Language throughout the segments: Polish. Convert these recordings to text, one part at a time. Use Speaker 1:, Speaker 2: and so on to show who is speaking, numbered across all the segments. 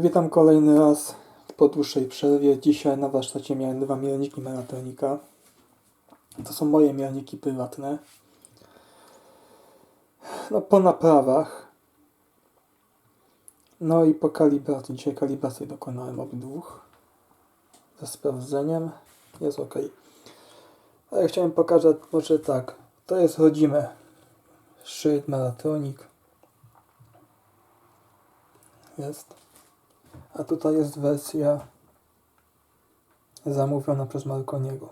Speaker 1: Witam kolejny raz po dłuższej przerwie. Dzisiaj na warsztacie miałem dwa mielniki Melatonika. To są moje mielniki prywatne. No po naprawach. No i po kalibracji. Dzisiaj kalibrację dokonałem obydwóch. Ze sprawdzeniem. Jest ok. Ale chciałem pokazać może tak. To jest rodzime. Szyld Melatonik. Jest. A tutaj jest wersja zamówiona przez Marconiego.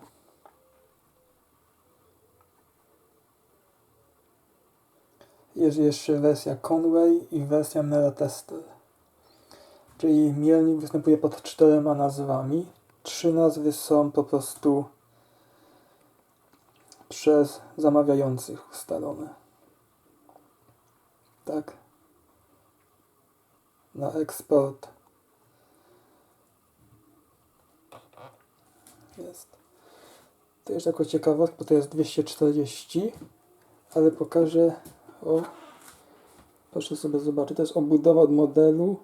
Speaker 1: Jest jeszcze wersja Conway i wersja Melatester. Czyli mielnik występuje pod czterema nazwami. Trzy nazwy są po prostu przez zamawiających ustalone. Tak. Na eksport jest. To jeszcze jako ciekawostka, to jest 240, ale pokażę, o, proszę sobie zobaczyć, to jest obudowa od modelu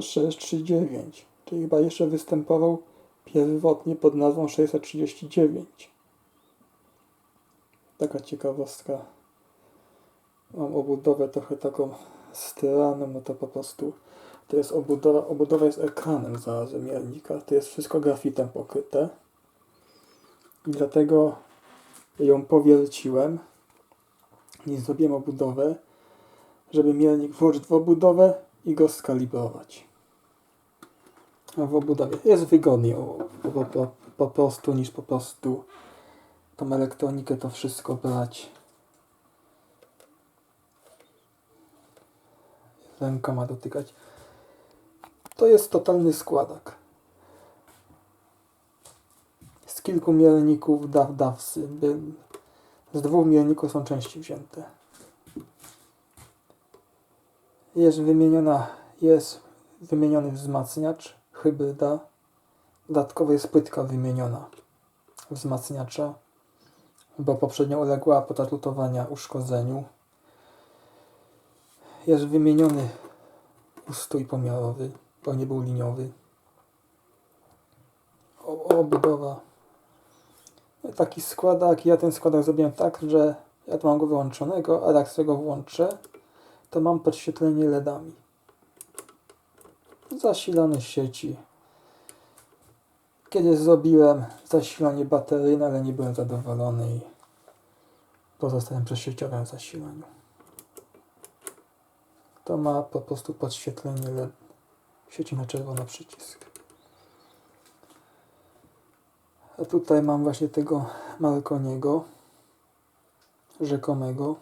Speaker 1: 639, czyli chyba jeszcze występował pierwotnie pod nazwą 639. Taka ciekawostka. Mam obudowę trochę taką styraną, no to po prostu to jest obudowa, obudowa jest ekranem zarazem mielnika. To jest wszystko grafitem pokryte. I dlatego ją powierciłem i zrobiłem obudowę, żeby mielnik włożyć w obudowę i go skalibrować. A w obudowie jest wygodniej o, po, po, po prostu niż po prostu tą elektronikę to wszystko brać rękoma dotykać. To jest totalny składak. Z kilku mielników daw dawsy. Z dwóch mielników są części wzięte. Jest wymieniona, jest wymieniony wzmacniacz, hybryda. Dodatkowo jest płytka wymieniona wzmacniacza, bo poprzednio uległa podczas lutowania uszkodzeniu. Jest wymieniony ustój pomiarowy bo nie był liniowy. O, obudowa. No taki składak. Ja ten składak zrobiłem tak, że ja tu mam go wyłączonego, a jak z tego włączę, to mam podświetlenie LEDami. Zasilane sieci. Kiedyś zrobiłem zasilanie bateryjne, ale nie byłem zadowolony i pozostałem przy sieciowym zasilaniu. To ma po prostu podświetlenie LED świeci na czerwono przycisk. A tutaj mam właśnie tego Marconiego, rzekomego.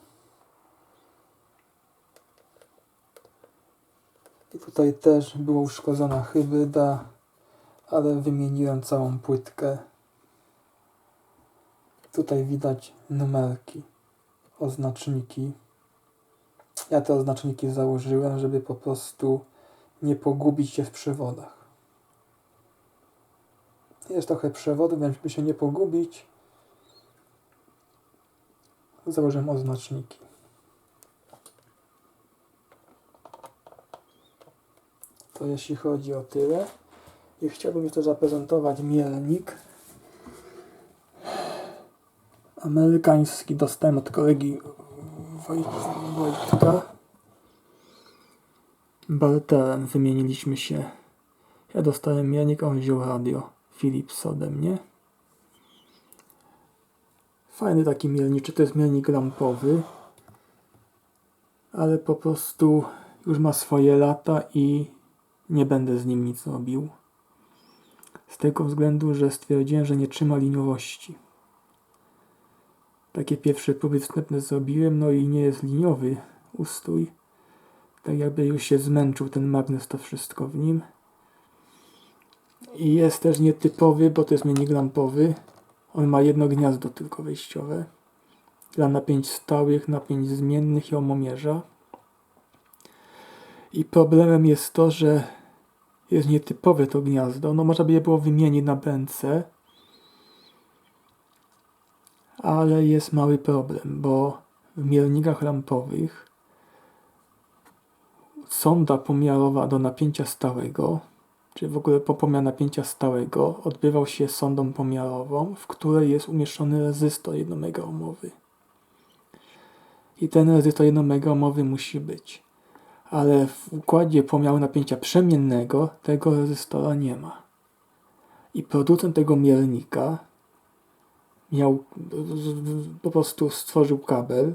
Speaker 1: I tutaj też była uszkodzona hybryda, ale wymieniłem całą płytkę. Tutaj widać numerki, oznaczniki. Ja te oznaczniki założyłem, żeby po prostu nie pogubić się w przewodach. Jest trochę przewodów, więc by się nie pogubić, założyłem oznaczniki. To jeśli chodzi o tyle. I chciałbym jeszcze zaprezentować mielnik amerykański. Dostałem od kolegi Wojt Wojtka. Barterem wymieniliśmy się. Ja dostałem mielnik, on wziął radio Philips ode mnie. Fajny taki mielniczy, to jest mielnik lampowy, ale po prostu już ma swoje lata i nie będę z nim nic robił. Z tego względu, że stwierdziłem, że nie trzyma liniowości. Takie pierwsze próby wstępne zrobiłem, no i nie jest liniowy ustój tak jakby już się zmęczył ten magnes, to wszystko w nim. I jest też nietypowy, bo to jest mini lampowy. On ma jedno gniazdo tylko wejściowe. Dla napięć stałych, napięć zmiennych i omomierza. I problemem jest to, że jest nietypowe to gniazdo. No można by je było wymienić na BNC. Ale jest mały problem, bo w mielnikach lampowych sonda pomiarowa do napięcia stałego, czy w ogóle po pomiar napięcia stałego, odbywał się sondą pomiarową, w której jest umieszczony rezystor 1 megaohmowy. I ten rezystor 1 megaohmowy musi być. Ale w układzie pomiaru napięcia przemiennego tego rezystora nie ma. I producent tego miernika miał po prostu stworzył kabel,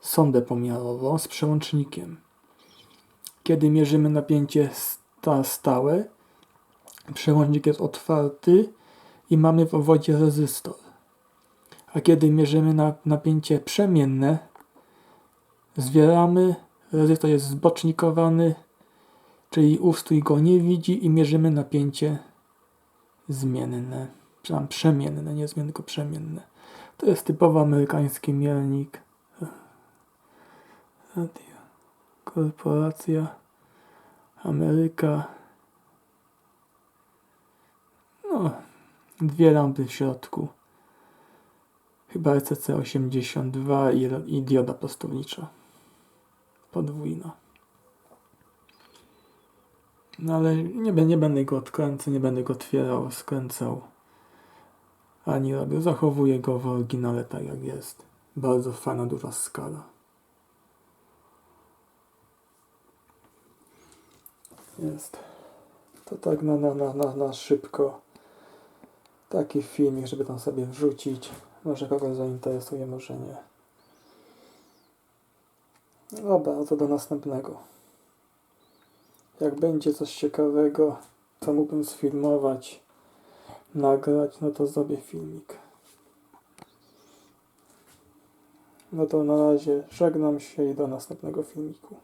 Speaker 1: sondę pomiarową z przełącznikiem. Kiedy mierzymy napięcie sta stałe, przełącznik jest otwarty i mamy w obwodzie rezystor. A kiedy mierzymy na napięcie przemienne, zwieramy, rezystor jest zbocznikowany, czyli ustrój go nie widzi i mierzymy napięcie zmienne, przepraszam, przemienne, nie zmienne, tylko przemienne. To jest typowo amerykański miernik. Radio. Korporacja Ameryka. No, dwie lampy w środku. Chyba ECC 82 i, i dioda prostownicza. Podwójna. No ale nie, nie będę go odkręcał, nie będę go otwierał, skręcał. Ani robił. Zachowuję go w oryginale tak jak jest. Bardzo fajna, duża skala. Jest. To tak na, na, na, na, na szybko. Taki filmik, żeby tam sobie wrzucić. Może kogoś zainteresuje, może nie. Dobra, to do następnego. Jak będzie coś ciekawego, co mógłbym sfilmować, nagrać, no to zrobię filmik. No to na razie żegnam się i do następnego filmiku.